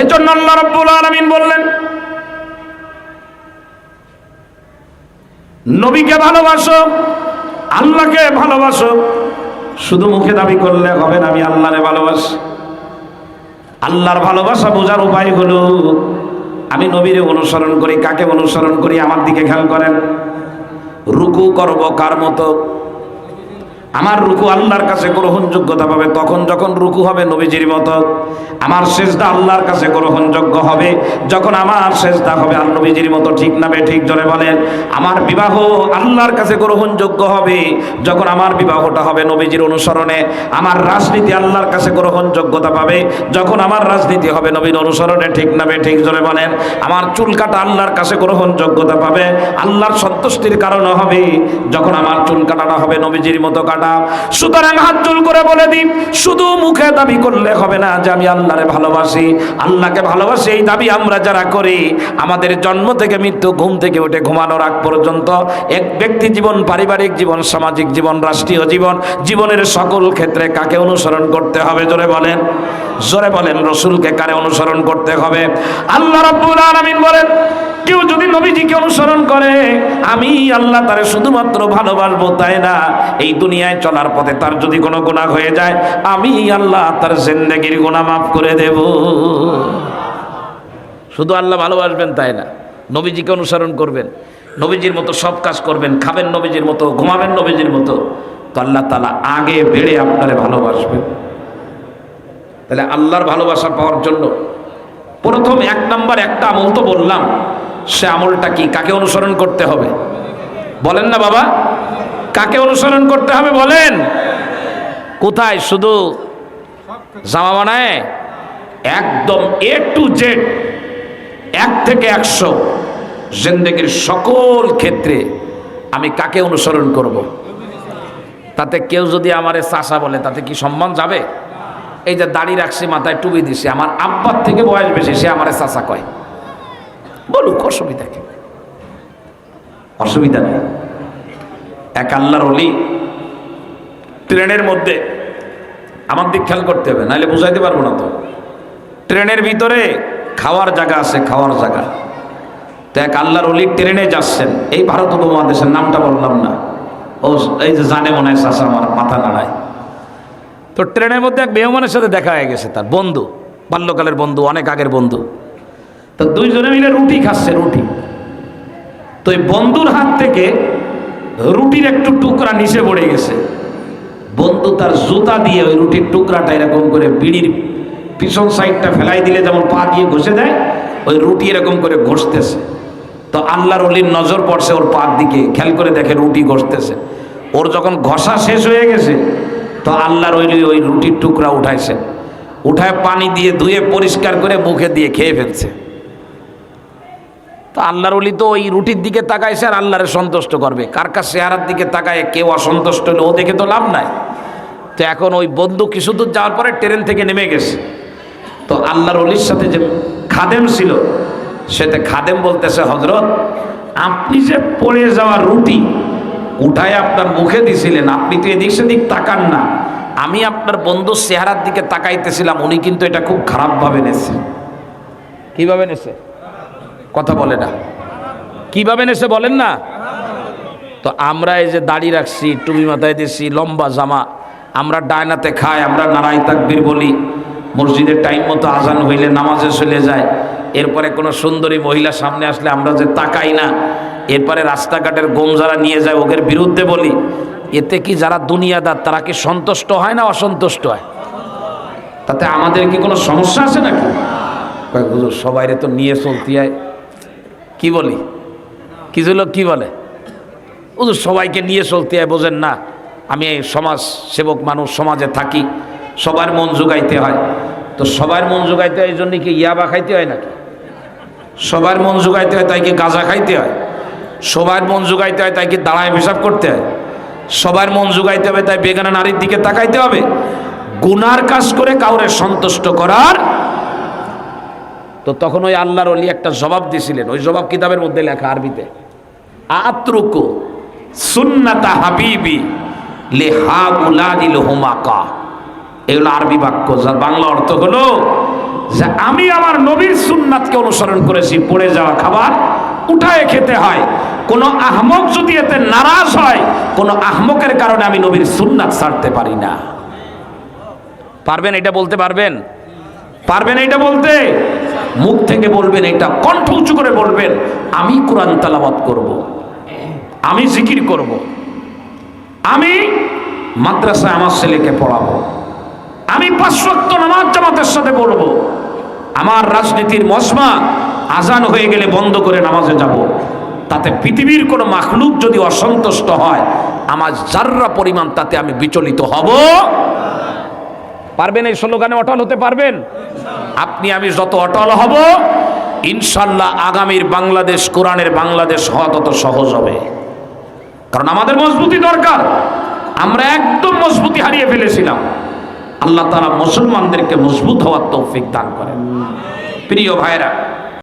এজন্য আল্লাহ রাব্বুল আলামিন বললেন, নবীকে ভালোবাসো, আল্লাহকে ভালোবাসো, শুধু মুখে দাবি করলে হবে না, আমি আল্লাহরে ভালোবাসি। আল্লাহর ভালোবাসা বোঝার উপায় হলো, আমি নবীরে অনুসরণ করি, কাকে অনুসরণ করি, আমার দিকে খেয়াল করেন। রুকু করব কার মতো? আমার রুকু আল্লাহর কাছে গ্রহণযোগ্যতা পাবে, তখন যখন রুকু হবে নবীজির মতো, আমার সেজদা আল্লাহর কাছে গ্রহণযোগ্য হবে, যখন আমার সেজদা হবে আর নবীজির মতো, ঠিক না বে, ঠিক জোরে বলেন, আমার বিবাহ আল্লাহর কাছে গ্রহণযোগ্য হবে, যখন আমার বিবাহটা হবে নবীজির অনুসরণে, আমার রাজনীতি আল্লাহর কাছে গ্রহণযোগ্যতা পাবে, যখন আমার রাজনীতি হবে নবীর অনুসরণে, ঠিক না বে, ঠিক জোরে বলেন, আমার চুল কাটা আল্লাহর কাছে গ্রহণযোগ্যতা পাবে, আল্লাহর সন্তুষ্টির কারণ হবে, যখন আমার চুল কাটাটা হবে নবীজির মতো কাটা সুতরাং হাত চুল করে বলে দিই, শুধু মুখে দাবি করলে হবে না যে আমি আল্লাহরে ভালোবাসি। আল্লাহকে ভালোবাসি, এই দাবি আমরা যারা করি, আমাদের জন্ম থেকে মৃত্যু, ঘুম থেকে উঠে ঘুমানোর আগ পর্যন্ত এক ব্যক্তি জীবন, পারিবারিক জীবন, সামাজিক জীবন, রাষ্ট্রীয় জীবন, জীবনের সকল ক্ষেত্রে কাকে অনুসরণ করতে হবে জোরে বলেন? জোরে বলেন, রসুলকে কারে অনুসরণ করতে হবে? আল্লাহ রাব্বুল আলামিন বলেন কেউ যদি নবীজিকে অনুসরণ করে, আমি আল্লাহ তারে শুধুমাত্র ভালোবাসবো, তাই না? এই দুনিয়ায় চলার পথে তার যদি কোনো গুনাহ হয়ে যায়, আমি আল্লাহ তার জিন্দেগির গুনাহ মাফ করে দেব। শুধু আল্লাহ ভালোবাসবেন তাই না? নবীজিকে অনুসরণ করবেন, নবীজির মতো সব কাজ করবেন, খাবেন নবীজির মতো, ঘুমাবেন নবীজির মতো, তো আল্লাহ তালা আগে বেড়ে আপনারে ভালোবাসবেন। তাহলে আল্লাহর ভালোবাসা পাওয়ার জন্য প্রথম এক নাম্বার একটা আমল তো বললাম সে আমলটা কি? কাকে অনুসরণ করতে হবে? বলেন না বাবা। কাকে অনুসরণ করতে হবে বলেন? কোথায়? শুধু জামা বানায়? একদম এ টু জেড এক থেকে একশো জিন্দগির সকল ক্ষেত্রে আমি কাকে অনুসরণ করব। তাতে কেউ যদি আমার চাষা বলে, তাতে কি সম্মান যাবে? এই যে দাড়ি রাখছি, মাথায় টুবি দিছি, আমার আব্বার থেকে বয়স বেশি, সে আমারে চাষা কয়। বলুক, অসুবিধা কি? অসুবিধা নেই। এক আল্লাহর অলি ট্রেনের মধ্যে, আমার দিক খেয়াল করতে হবে, নাহলে বুঝাইতে পারব না তো। ট্রেনের ভিতরে খাওয়ার জায়গা আছে, খাওয়ার জায়গা। তো এক আল্লাহর অলি ট্রেনে যাচ্ছেন, এই ভারত উপমহাদেশের নামটা বললাম না। ও এই যে জানে মনে হয় আমার মাথা নাড়ায়। তো ট্রেনের মধ্যে এক মেহমানের সাথে দেখা হয়ে গেছে তার বন্ধু, বাল্যকালের বন্ধু, অনেক আগের বন্ধু। তো দুইজনে মিলে রুটি খাচ্ছে, রুটি। তো এই বন্ধুর হাত থেকে রুটির একটু টুকরা নিচে পড়ে গেছে। বন্ধু তার জুতা দিয়ে ওই রুটির টুকরাটা এরকম করে বিড়ির পিছন সাইডটা ফেলাই দিলে যেমন পা দিয়ে ঘষে দেয়, ওই রুটি এরকম করে ঘষতেছে। তো আল্লাহর অলির নজর পড়ছে ওর পার দিকে, খেয়াল করে দেখে রুটি ঘষতেছে। ওর যখন ঘষা শেষ হয়ে গেছে, তো আল্লাহর ওই ওই রুটির টুকরা উঠাইছে। উঠায় পানি দিয়ে ধুয়ে পরিষ্কার করে মুখে দিয়ে খেয়ে ফেলছে। তো আল্লাহর অলি তো ওই রুটির দিকে তাকাইছে আর আল্লাহরে সন্তুষ্ট করবে। কার কার চেহারার দিকে তাকায়? কেউ অসন্তুষ্ট হলে ও দেখে তো লাভ নাই। তো এখন ওই বন্ধু কিছু দূর যাওয়ার পরে ট্রেন থেকে নেমে গেছে। তো আল্লাহর অলির সাথে যে খাদেম ছিল সেটা খাদেম বলতেছে হজরত আপনি যে পড়ে যাওয়া রুটি উঠায় আপনার মুখে দিছিলেন, আপনি তো এদিক সেদিক তাকান না। আমি আপনার বন্ধুর চেহারার দিকে তাকাইতেছিলাম, উনি কিন্তু এটা খুব খারাপভাবে নেছে। কীভাবে নেছে? কথা বলে না। কীভাবে নেছে বলেন না? তো আমরা এই যে দাড়ি রাখছি, টুপি মাথায় দিছি, লম্বা জামা, আমরা ডায়নাতে খাই, আমরা নারাই তাকবির বলি। মসজিদের টাইম মতো আজান হইলে নামাজে চলে যায়। এরপরে কোনো সুন্দরী মহিলা সামনে আসলে আমরা যে তাকাই না, এরপরে রাস্তাঘাটের গোম যারা নিয়ে যায়, ওদের বিরুদ্ধে বলি। এতে কি যারা দুনিয়াদার, তারা কি সন্তুষ্ট হয় না অসন্তুষ্ট হয়? তাতে আমাদের কি কোনো সমস্যা আছে নাকি? হুজুর, সবাইরে তো নিয়ে চলতে হয়। কি বলি? কিছু লোক কি বলে? হুজুর, সবাইকে নিয়ে চলতে হয়, বোঝেন না? আমি এই সমাজ সেবক মানুষ, সমাজে থাকি, সবার মন জোগাইতে হয়। তো সবার মন জোগাইতে হয় এই জন্য কি ইয়াবা খাইতে হয় নাকি? সবার মন জোগাইতে হয়, তাই কি গাঁজা খাইতে হয়? সবার মন জোগাইতে হয়, তাই কি দাঁড়ায় পেশাব করতে হয়? সবার মন জোগাইতে হবে, তাই বেগানা নারীর দিকে তাকাইতে হবে। গুনার কাজ করে কাউরে সন্তুষ্ট করার তো তখন ওই আল্লাহর অলি একটা জবাব দিছিলেন। ওই জবাব কিতাবের মধ্যে লেখা আরবিতে। আত্রুকু সুন্নাতা হাবিবি লে হা উলাদিল হুমাকা এগুলো আরবি বাক্য। যার বাংলা অর্থ হলো যে আমি আমার নবীর সুন্নাতকে অনুসরণ করেছি, পড়ে যাওয়া খাবার উঠায় খেতে হয়। কোনো আহমক যদি এতে নারাজ হয়, কোনো আহমকের কারণে আমি নবীর সুন্নাত ছাড়তে পারি না। পারবেন এটা বলতে পারবেন? পারবেন এটা বলতে? মুখ থেকে বলবেন, এটা কণ্ঠ উঁচু করে বলবেন, আমি কোরআন তালাবাত করব। আমি জিকির করব। আমি মাদ্রাসায় আমার ছেলেকে পড়াবো, আমি পাশ্চাত্য নামাজ জামাতের সাথে পড়ব, আমার রাজনীতির মশমা আজান হয়ে গেলে বন্ধ করে নামাজে যাব, তাতে পৃথিবীর কোনো মাখলুক যদি অসন্তুষ্ট হয়, আমার যার্রা পরিমাণ তাতে আমি বিচলিত হব পারবেন এই স্লোগানে অটল হতে পারবেন? আপনি, আমি যত অটল হব, ইনশাল্লাহ আগামীর বাংলাদেশ, কোরআনের বাংলাদেশ হওয়া তত সহজ হবে। কারণ আমাদের মজবুতি দরকার। আমরা একদম মজবুতি হারিয়ে ফেলেছিলাম। আল্লাহ তারা মুসলমানদেরকে মজবুত হওয়ার তৌফিক দান করেন। প্রিয় ভাইরা